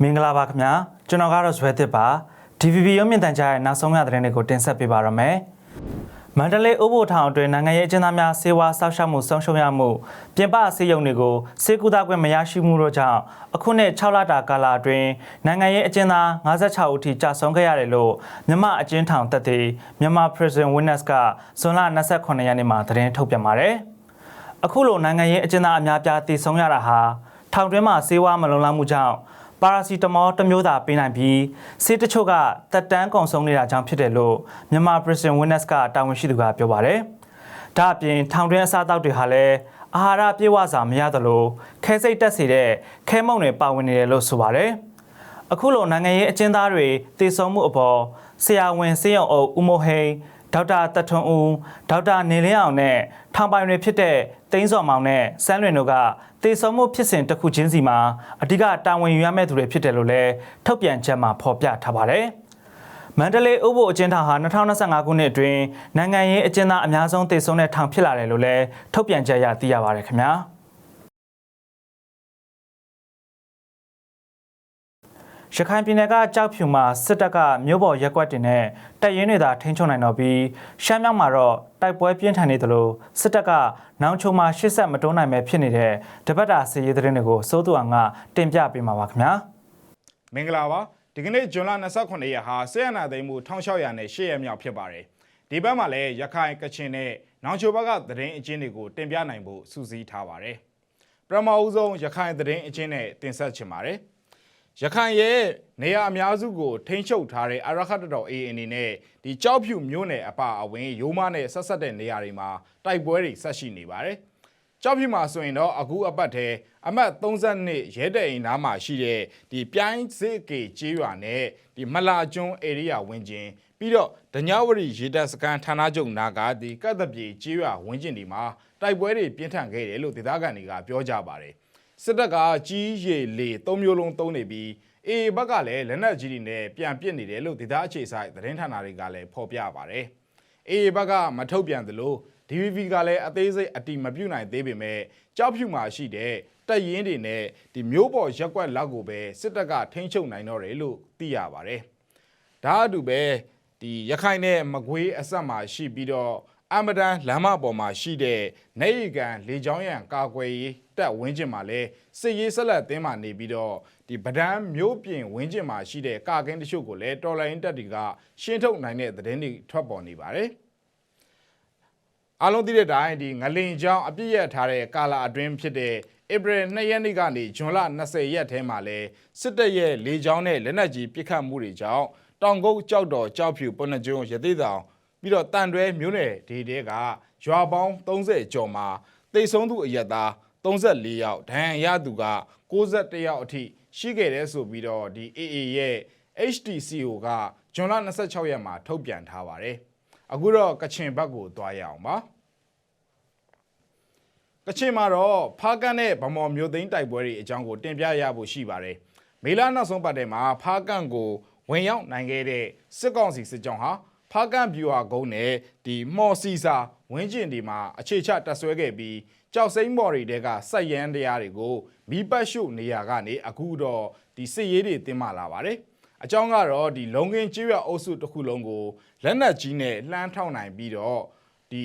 မင်္ဂလာပါခင်ဗျာကျွန်တော်ကတော့ဇွဲသစ်ပါ DVB ရုပ်မြင်သံကြားရဲ့နောက်ဆုံးရသတင်းတွေကိုတင်ဆက်ပေးပါရမယ်မန္တလေးဥပ္ပိုလ်ထောင်အတွင်းနိုင်ငံရေးအကျဉ်းသားများစေဝါစောက်ရှောက်မှုဆုံးရှုံးရမှုပြင်ပဆေးရုံတွေကိုစေကူတာခွင့်မရရှိမှုတို့ကြောင့်အခုနှစ်6လတာကာလအတွင်းနိုင်ငံရေးအကျဉ်းသား56ဦးထိကြာဆုံးခဲ့ရတယ်လို့မြမအကျဉ်းထောင်တက်သေးမြန်မာ Prison Witness ကဇွန်လ28ရက်နေ့မှာသတင်းထုတ်ပြန်ပါတယ် အခုလိုနိုင်ငံရေးအကျဉ်းသားအများပြားတည်ဆုံးရတာဟာထောင်တွင်းမှာစေဝါမလုံလောက်မှုကြောင့်ပါရာစီတမောတစ်မျိုးသာပေးနိုင်ပြီးဆေးတချို့ကတက်တန်းကုန်ဆုံးနေတာကြောင့်ဖြစ်တယ်လို့မြန်မာ Prison Witness ကတာဝန်ရှိသူကပြောပါတယ်။ဒါအပြင်ထောင်တွင်းအစားအသောက်တွေဟာလည်းအာဟာရပြည့်ဝစွာမရသလိုခဲစိတ်တက်စေတဲ့ခဲမုံတွေပါဝင်နေတယ်လို့ဆိုပါတယ်။အခုလိုနိုင်ငံရေးအကျဉ်းသားတွေတည်ဆုံမှုအပေါ်ဆရာဝန်စေယုံအုပ်ဦးမိုဟိန် ဒေါက်တာတထွန်းဦးဒေါက်တာနေလင်းအောင်နဲ့ထောင်ပိုင်တွေဖြစ်တဲ့တိန်းစော်မောင်နဲ့စန်းလွင်တို့ကတည်ဆုံမှုဖြစ်စဉ်တစ်ခုချင်းစီမှာအဓိကတာဝန်ယူရမယ့်သူတွေဖြစ်တယ်လို့လည်းထုတ်ပြန်ချက်မှာဖော်ပြထားပါတယ်။မန္တလေးဥပ္ပိုလ်အကျဉ်းထောင်ဟာ2025ခုနှစ်အတွင်းနိုင်ငံရေးအကျဉ်းသားအများဆုံးတည်ဆုံတဲ့ထောင်ဖြစ်လာတယ်လို့လည်းထုတ်ပြန်ချက်အရသိရပါတယ်ခင်ဗျာ။ ရခိုင်ပြည်နယ်ကကြောက်ဖြူမှာစစ်တပ်ကမြို့ပေါ်ရက်ကွက်တင်နဲ့တပ်ရင်းတွေသာထိန်းချုပ်နိုင်တော့ပြီးရှမ်းမြောက်မှာတော့တိုက်ပွဲပြင်းထန်နေသလိုစစ်တပ်ကနောင်ချုံမှာရှစ်ဆက်မတွန်းနိုင်ပဲဖြစ်နေတဲ့တပတ်တာစီရေးသတင်းတွေကိုစိုးသူအောင်ကတင်ပြပေးမှာပါခင်ဗျာမင်္ဂလာပါဒီကနေ့ဇွန်လ29ရက်ဟာဆေးရနာသိမ်းမှု1600နဲ့8ရက်မြောက်ဖြစ်ပါတယ်ဒီဘက်မှာလည်းရခိုင်ကချင်နဲ့နောင်ချိုဘက်ကသတင်းအကျဉ်းတွေကိုတင်ပြနိုင်ဖို့စူးစီးထားပါတယ်ပထမဦးဆုံးရခိုင်သတင်းအကျဉ်းနဲ့တင်ဆက်ချင်ပါတယ် ရခိုင်ရဲ့နေရာအများစုကိုထိန်းချုပ်ထားတဲ့အရခတ်တော် AA အနေနဲ့ဒီကြောက်ဖြူမျိုးနယ်အပအဝင်ရိုးမနဲ့ဆက်ဆက်တဲ့နေရာတွေမှာတိုက်ပွဲတွေဆက်ရှိနေပါတယ်။ကြောက်ဖြူမှာဆိုရင်တော့အခုအပတ်ထဲအမှတ်32ရဲတဲ့အိမ်နားမှာရှိတဲ့ဒီပြိုင်းစစ်ကေကျေးရွာနဲ့ဒီမလာကျွန်း area ဝင်းကျင်ပြီးတော့ဒညဝရီရေတပ်စခန်းဌာနချုပ်နာကဒီကတ်တပြေကျေးရွာဝင်းကျင်ဒီမှာတိုက်ပွဲတွေပြင်းထန်ခဲ့တယ်လို့ဒေသခံတွေကပြောကြပါတယ် စစ်တပ်ကကြီးရေလေ၃မျိုးလုံးသုံးနေပြီးအေဘက်ကလည်းလက်နက်ကြီးတွေနဲ့ပြန်ပစ်နေတယ်လို့ဒေသအခြေဆိုင်သတင်းဌာနတွေကလည်းဖော်ပြပါတယ်အေဘက်ကမထုတ်ပြန်သလို DVB ကလည်းအသေးစိတ်အတိမပြုတ်နိုင်သေးပေမဲ့ကြောက်ဖြူမှာရှိတဲ့တပ်ရင်းတွေနဲ့ဒီမျိုးပေါ်ရက်ကွက်လောက်ကိုပဲစစ်တပ်ကထိန်းချုပ်နိုင်တော့တယ်လို့သိရပါတယ်။ဒါအတူပဲဒီရခိုင်နဲ့မကွေးအဆက်မှာရှိပြီးတော့အမဒန်လမ်းမပေါ်မှာရှိတဲ့နေရီကန်လေချောင်းရံကာကွယ်ရေး တပ်ဝင်းကျင်မှာလဲစစ်ရေးဆက်လက်အသင်းမှာနေပြီးတော့ဒီဗဒန်းမျိုးပြင်ဝင်းကျင်မှာရှိတဲ့ကာကင်းတချို့ကိုလည်းတော်လိုင်းတပ်တွေကရှင်းထုတ်နိုင်တဲ့သတင်းတွေထွက်ပေါ်နေပါတယ်။အားလုံးသိတဲ့အတိုင်းဒီငလင်ချောင်းအပြည့်ရထားတဲ့ကာလာအတွင်းဖြစ်တဲ့ဧပြီ2ရက်နေ့ကနေဇွန်လ20ရက်ထဲမှာလဲစစ်တပ်ရဲ့လေကြောင်းနဲ့လက်နက်ကြီးပစ်ခတ်မှုတွေကြောင့်တောင်ကုတ်ကြောက်တော်ကြောက်ဖြူပုဏ္ဏကျွန်းရသေးတောင်ပြီးတော့တန်တွဲမြို့နယ်ဒေတဲကရွာပေါင်း30ကျော်မှာတိတ်ဆုံးသူအရက်သား 34ယောက်ဒဏ်ရာရသူက61ယောက်အထိရှိခဲ့တယ်ဆိုပြီးတော့ဒီ AA ရဲ့ HTCO ကဇွန်လ26ရက်မှာထုတ်ပြန်ထားပါတယ်အခုတော့ကချင်ဘက်ကိုသွားရအောင်ပါကချင်မှာတော့ဖားကန်နဲ့ဗမော်မျိုးသိန်းတိုက်ပွဲတွေအကြောင်းကိုတင်ပြရဖို့ရှိပါတယ်။မေလနောက်ဆုံးပတ်ထဲမှာဖားကန်ကိုဝင်ရောက်နိုင်ခဲ့တဲ့စစ်ကောင်စီစစ်ကြောင်းဟာဖားကန်ဗျူဟာကုန်းနဲ့ဒီမော်စီစာ ဝင်းကျင်ဒီမှာအခြေချတပ်ဆွဲခဲ့ပြီးကြောက်စိမ့်မော်တွေတဲကစိုက်ရန်တရားတွေကိုမိပတ်ရှုနေရာကနေအခုတော့ဒီစစ်ရေးတွေတင်မာလာပါတယ်။အကြောင်းကတော့ဒီလုံကင်းကျွရအုပ်စုတစ်ခုလုံးကိုလက်နက်ကြီးနဲ့လှမ်းထောက်နိုင်ပြီးတော့ဒီ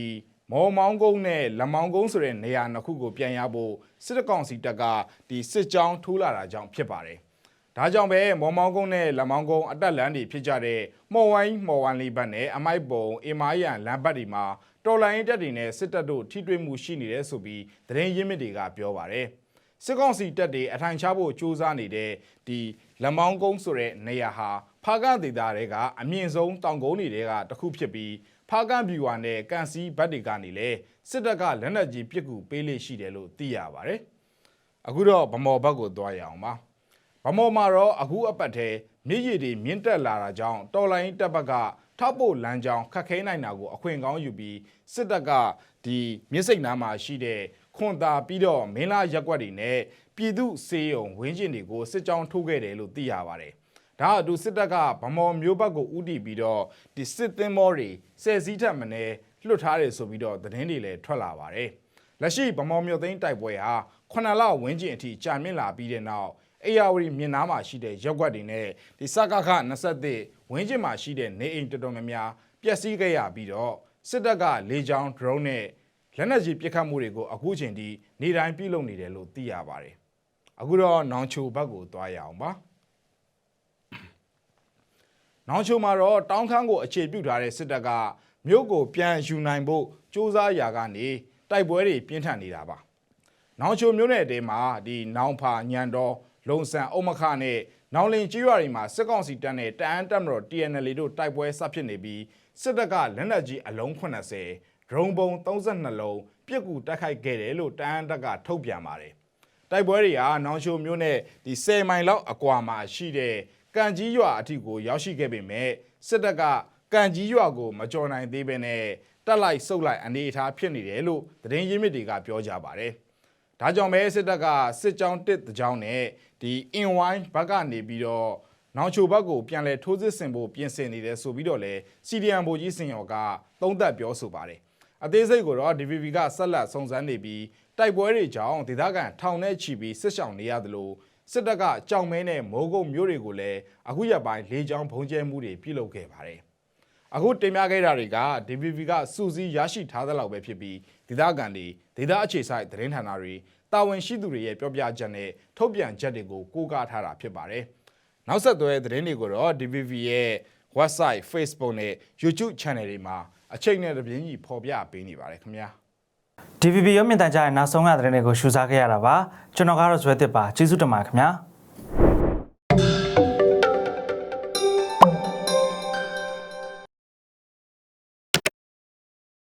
မော်မောင်းကုန်းနဲ့လမောင်းကုန်းဆိုတဲ့နေရာနှစ်ခုကိုပြန်ရဖို့စစ်တကောင်စီတပ်ကဒီစစ်ကြောင်းထိုးလာတာကြောင့်ဖြစ်ပါတယ်။ဒါကြောင့်ပဲမော်မောင်းကုန်းနဲ့လမောင်းကုန်းအတက်လန်းတွေဖြစ်ကြတဲ့မော်ဝိုင်းမော်ဝမ်လီဘတ်နဲ့အမိုက်ပုံအင်မာယန်လမ်းဘတ်တွေမှာ တော်လိုင်းတပ်တွေနဲ့စစ်တပ်တို့ထိတွေ့မှုရှိနေတယ်ဆိုပြီးသတင်းရင်းမြစ်တွေကပြောပါတယ်။စစ်ကောင်စီတပ်တွေအထိုင်ချဖို့စူးစမ်းနေတဲ့ဒီလက်မောင်းကုန်းဆိုတဲ့နေရာဟာဖားကန့်ဒေသတွေကအမြင့်ဆုံးတောင်ကုန်းတွေကတစ်ခုဖြစ်ပြီးဖားကန့်ဗျူဟာနဲ့ကန်စီဘတ်တွေကနေလေစစ်တပ်ကလက်နက်ကြီးပစ်ကူပေးလေရှိတယ်လို့သိရပါတယ်။အခုတော့ဗမော်ဘက်ကိုသွားရအောင်ပါ။ဗမော်မှာတော့အခုအပတ်ထဲမြစ်ရည်တွေမြင့်တက်လာတာကြောင့်တော်လိုင်းတပ်ဘက်က ထောက်ပို့လမ်းကြောင်းခတ်ခဲနိုင်တာကိုအခွင့်ကောင်းယူပြီးစစ်တပ်ကဒီမြစ်စိတ်နားမှာရှိတဲ့ခွန်တာပြီးတော့မင်းလာရက်ကွက်တွေနဲ့ပြည်သူစေယုံဝင်းကျင်တွေကိုစစ်ကြောင်းထိုးခဲ့တယ်လို့သိရပါတယ်။ဒါအတူစစ်တပ်ကဗမော်မျိုးဘက်ကိုဥတီပြီးတော့ဒီစစ်သင်းမောတွေဆယ်စည်းထက်မင်းလွတ်ထားတယ်ဆိုပြီးတော့သတင်းတွေလည်းထွက်လာပါတယ်။လက်ရှိဗမော်မြို့သိန်းတိုက်ပွဲဟာခုနှစ်လဝန်းကျင်အထိကြာမြင့်လာပြီးတဲ့နောက်အေယာဝတီမြင်းနားမှာရှိတဲ့ရက်ွက်တွေနဲ့ဒီစကခ21 ဝန်းကျင်မှာရှိတဲ့နေအိမ်တော်တော်များများပျက်စီးခဲ့ရပြီးတော့စစ်တပ်ကလေကြောင်း drone နဲ့လက်နက်ကြီးပစ်ခတ်မှုတွေကိုအခုချိန်ထိနေတိုင်းပြုလုပ်နေတယ်လို့သိရပါတယ်အခုတော့နောင်ချိုဘက်ကိုသွားရအောင်ပါနောင်ချိုမှာတော့တောင်းခမ်းကိုအခြေပြုထားတဲ့စစ်တပ်ကမြို့ကိုပြန်ယူနိုင်ဖို့စ조사ရာကနေတိုက်ပွဲတွေပြင်းထန်နေတာပါ။နောင်ချိုမြို့နယ်တဲမှာဒီနောင်ဖာညံတော်လုံဆန်အုံမခနဲ့ နောင်လင်ကျွော်တွေမှာစစ်ကောင်စီတပ်နဲ့တအန်းတပ်မတော် TNL တို့တိုက်ပွဲဆပ်ဖြစ်နေပြီးစစ်တပ်ကလက်နက်ကြီးအလုံး80ဒရုန်းပုံ32လုံးပြစ်ကူတိုက်ခိုက်ခဲ့တယ်လို့တအန်းတပ်ကထုတ်ပြန်ပါတယ်။တိုက်ပွဲတွေဟာနောင်ရှိုမျိုးနဲ့ဒီ10မိုင်လောက်အကွာမှာရှိတဲ့ကံကြီးရွာအထိကိုရောက်ရှိခဲ့ပေမဲ့စစ်တပ်ကကံကြီးရွာကိုမကြော်နိုင်သေးဘဲနဲ့တက်လိုက်ဆုတ်လိုက်အနေအထားဖြစ်နေတယ်လို့သတင်းရင်းမြစ်တွေကပြောကြပါတယ်။ ဒါကြောင့်ပဲစစ်တပ်ကစစ်ကြောင်းတစ်တကြောင်းနဲ့ဒီအင်ဝိုင်းဘက်ကနေပြီးတော့နောင်ချိုဘက်ကိုပြန်လဲထိုးစစ်ဆင်ဖို့ပြင်ဆင်နေတယ်ဆိုပြီးတော့လဲစီဒီအမ်ဘိုကြီးစင်ရော်ကသုံးသပ်ပြောဆိုပါတယ်။အသေးစိတ်ကိုတော့ DVB ကဆက်လက်စုံစမ်းနေပြီးတိုက်ပွဲတွေကြောင့်ဒေသခံထောင်နဲ့ချီပြီးစစ်ဆောင်နေရတယ်လို့စစ်တပ်ကကြောင်မဲနဲ့မိုးကုတ်မျိုးတွေကိုလည်းအခုရက်ပိုင်းလေကြောင်းဘုံကျဲမှုတွေပြုလုပ်ခဲ့ပါတယ်။ အခုတင်ပြခဲ့တာတွေက DVB ကစူးစီးရရှိထားသလောက်ပဲဖြစ်ပြီးဒေသခံတွေဒေသအခြေဆိုင်သတင်းဌာနတွေတာဝန်ရှိသူတွေရဲ့ပြောပြချက်နဲ့ထုတ်ပြန်ချက်တွေကိုကိုးကားထားတာဖြစ်ပါတယ်။နောက်ဆက်တွဲသတင်းတွေကိုတော့ DVB ရဲ့ website Facebook နဲ့ YouTube channel တွေမှာအချိန်နဲ့တပြင်းကြီးဖော်ပြပေးနေပါတယ်ခင်ဗျာ DVB ရုပ်မြင်သံကြားရဲ့နောက်ဆုံးရသတင်းတွေကိုရှုစားခဲ့ရတာပါကျွန်တော်ကတော့ဇွဲတစ်ပါကျေးဇူးတင်ပါတယ်ခင်ဗျာ